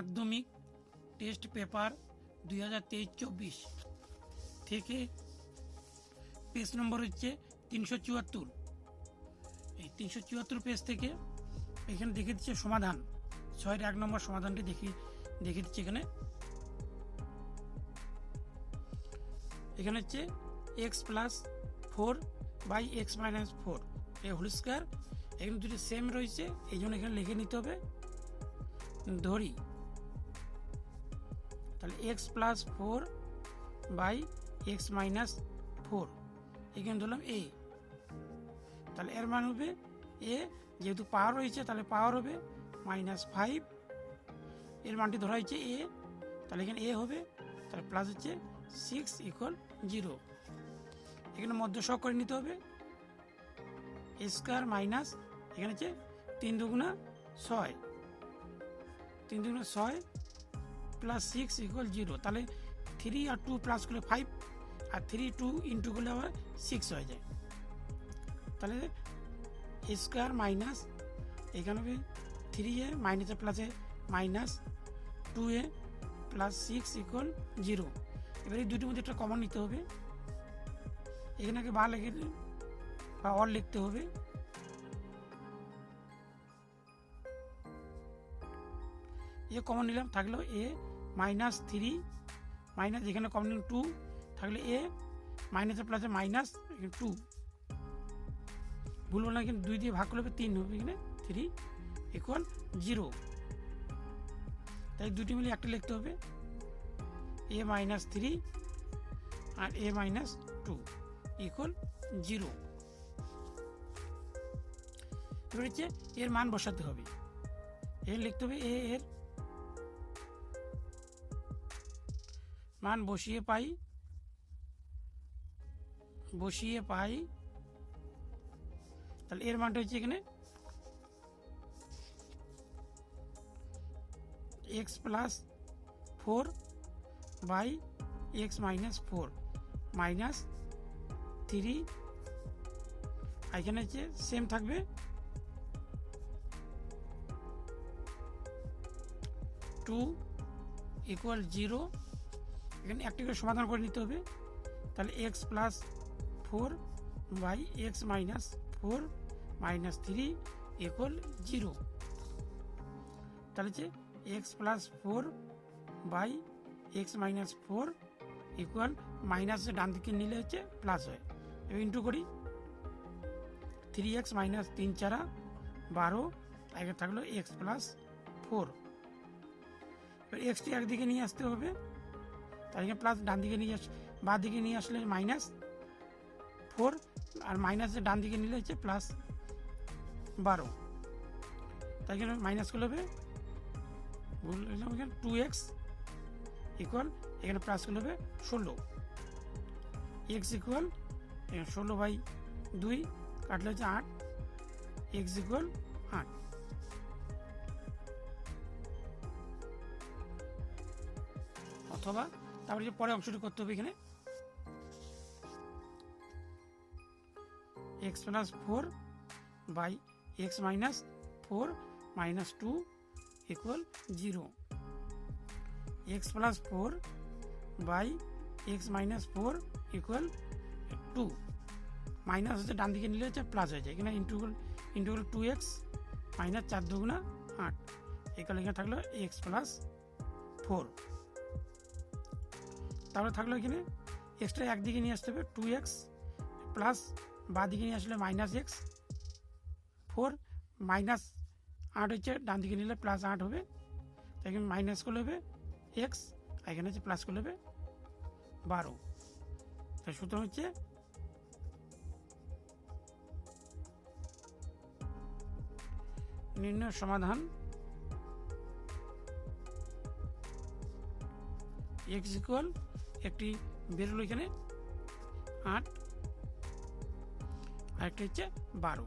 মাধ্যমিক test paper দুই হাজার তেইশ চব্বিশ থেকে পেজ নম্বর হচ্ছে তিনশো চুয়াত্তর। এই তিনশো চুয়াত্তর পেজ থেকে এখানে দেখে দিচ্ছে সমাধান। ছয়ের এক নম্বর সমাধানটি দেখি দেখে দিচ্ছে এখানে। এখানে হচ্ছে x plus four by x minus four. এই হোল স্কোয়ার। এখানে দুটি সেম রয়েছে, এই জন্য এখানে লিখে নিতে হবে। ধরি। তাহলে x plus four by x minus four এখানে ধরলাম এ তাহলে এর মান হবে এ যেহেতু পাওয়ার রয়েছে, তাহলে পাওয়ার হবে মাইনাস ফাইভ এর মানটি ধরা হয়েছে এ তাহলে এখানে এ হবে, তাহলে প্লাস হচ্ছে সিক্স ইকুয়াল জিরো এখানে মধ্য সহ করে নিতে হবে স্কোয়ার মাইনাস এখানে হচ্ছে তিন দুগুণা ছয়। তিন দুগুণা ছয় প্লাস সিক্স ইকুয়াল জিরো তাহলে থ্রি আর টু প্লাস করলে ফাইভ আর থ্রি টু ইন্টু করলে আবার সিক্স হয়ে যায়। তাহলে স্কোয়ার মাইনাস এখানে হবে থ্রি এ মাইনাসে প্লাসে minus two a plus six equal zero এবার এই দুটির মধ্যে একটা কমন নিতে হবে। এখানে আগে বা লেগে বা অল লিখতে হবে। এ কমন নিলাম, থাকল এ মাইনাস থ্রি মাইনাস এখানে কমন নিলাম টু থাকলে এ মাইনাসের প্লাসে মাইনাস টু ভুল না এখানে দুই দিয়ে ভাগ করলে তিন হবে, এখানে থ্রি ইকুয়াল জিরো তাই দুটি মিলে একটা লিখতে হবে। A minus three R a minus two equal zero এবার হচ্ছে এর মান বসাতে হবে। এর লিখতে হবে এ এর মান বসিয়ে পাই। বসিয়ে পাই। তাহলে এর মানটা হচ্ছে এখানে x plus four by x minus four minus three এখানে হচ্ছে সেম থাকবে। টু ইকুয়াল জিরো এখানে একটি করে সমাধান করে নিতে হবে। তাহলে x plus four by x minus four minus three equal zero তাহলে হচ্ছে x plus four by x minus four equal minus ডান দিকে নিলে হচ্ছে প্লাস হয়। এবার ইন্টু করি। থ্রি এক্স মাইনাস তিন চারা বারো, আগে থাকল এক্স প্লাস ফোর এবার এক্সটি একদিকে নিয়ে আসতে হবে। এখানে প্লাস ডান দিকে নিয়ে আস বা দিকে নিয়ে আসলে মাইনাস ফোর আর মাইনাসের ডান দিকে নিলে হচ্ছে প্লাস বারো। তাই এখানে মাইনাস করলে হবে বললাম এখানে টু এক্স ইকুয়াল এখানে প্লাস করলে হবে ষোলো। এক্স ইকুয়াল ষোলো বাই দুই কাটলে হচ্ছে আট। এক্স ইকুয়াল আট। অথবা তারপরে যে পরে অংশটি করতে হবে এখানে। X plus four by x minus four minus two equal zero x plus four by x minus four equal two minus হচ্ছে ডান দিকে নিলে হচ্ছে প্লাস হয়ে যায়। এখানে ইন্টুগুল ইন্টুগুল টু এক্স মাইনাস চার দুগুণা আট। এখানে এখানে থাকল এক্স প্লাস ফোর তারপরে থাকল এখানে এক্সট্রা একদিকে নিয়ে আসতে হবে টু এক্স প্লাস দিকে নিয়ে আসলে মাইনাস এক্স ফোর মাইনাস আট হচ্ছে ডান দিকে নিলে প্লাস আট হবে। তো এখানে মাইনাস করলে হবে এক্স এখানে হচ্ছে প্লাস করলে হবে বারো। তাই সুতরাং হচ্ছে নির্ণয় সমাধান এক্স ইকুয়াল একটি বেরোলো এখানে। আট। আরেকটা হচ্ছে বারো।